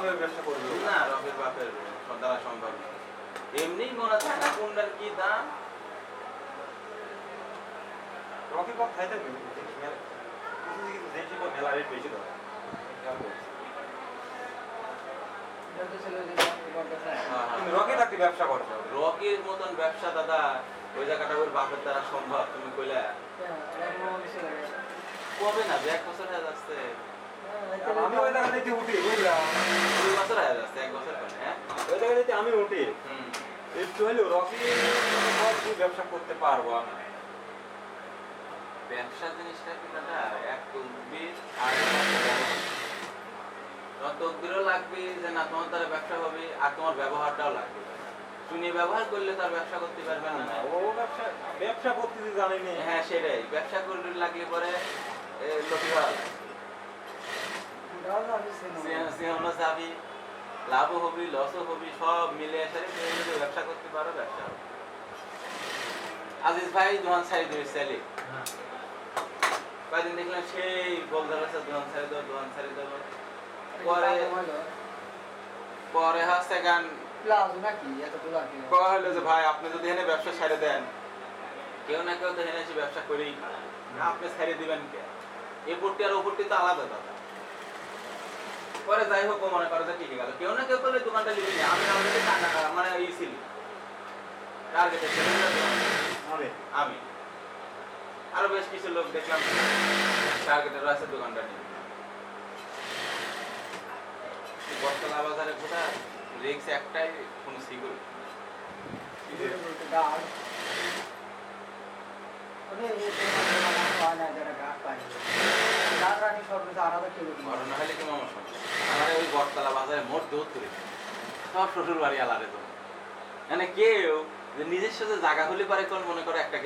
বাপের ব্যবসা করবে না রকের বাপের দ্বারা সম্ভব না। এমনি মনে থাকে কোনটার কি দাম? রকি বাপ খাইতে দেশি মেলা রেট বেশি ধরে হ্যাঁ, হ্যাঁ। রকি থাকতে ব্যবসা করছে রকির মতন ব্যবসা দাদা ওই জায়গাটা ওর বাপের দ্বারা সম্ভব তুমি কইলা। কবে না যে এক বছর হয়ে যাচ্ছে। আমি ওই জায়গা থেকে উঠি বুঝলাম দুই বছর হয়ে যাচ্ছে এক বছর কেন হ্যাঁ ওই আমি উঠি একটু হলেও রকি ব্যবসা করতে পারব আমি। ব্যবসা জিনিসটা কি দাদা? এক তকবির আর তোমার লাগবে যে না তোমার দ্বারা ব্যবসা হবে আর তোমার ব্যবহারটাও লাগবে। শুনে ব্যবহার করলে তার ব্যবসা করতে পারবে না। ও ব্যবসা ব্যবসা করতে জানি না হ্যাঁ সেটাই। ব্যবসা করলে লাগলে পরে লোকে ভালো যাবি। লাভও হবি লসও হবি সব মিলে এসে তুমি যদি ব্যবসা করতে পারো ব্যবসা হবে। আজিজ ভাই হয়ে। সেলি কয়েকদিন দেখলাম সেই সাইড দাও দোকান পরে পরে হচ্ছে গান কয়া হলো যে ভাই আপনি যদি এখানে ব্যবসা ছেড়ে দেন কেউ না কেউ তো এখানে এসে ব্যবসা করেই। আপনি ছেড়ে দিবেন কে? এপরটি আর ওপরটি তো আলাদা দাদা পরে যাই হোক মনে করে যে ঠিক গেল। কেউ না কেউ করলে দোকানটা নিবি না আমি অলরেডি টাকা মানে ই ছিল। টার্গেটে আমি? আমি। আরও বেশ কিছু লোক দেখলাম। টার্গেটের আছে দোকানটা নিয়ে বটতলা বাজারে ঘোরা রিক্স একটাই কোনো হলে কি ওই বাজারে মোট দৌড় সব শ্বশুর বাড়ি আলাদা তো মানে কেউ নিজস্ব যে জায়গা হলে পারে কোন মনে করে একটা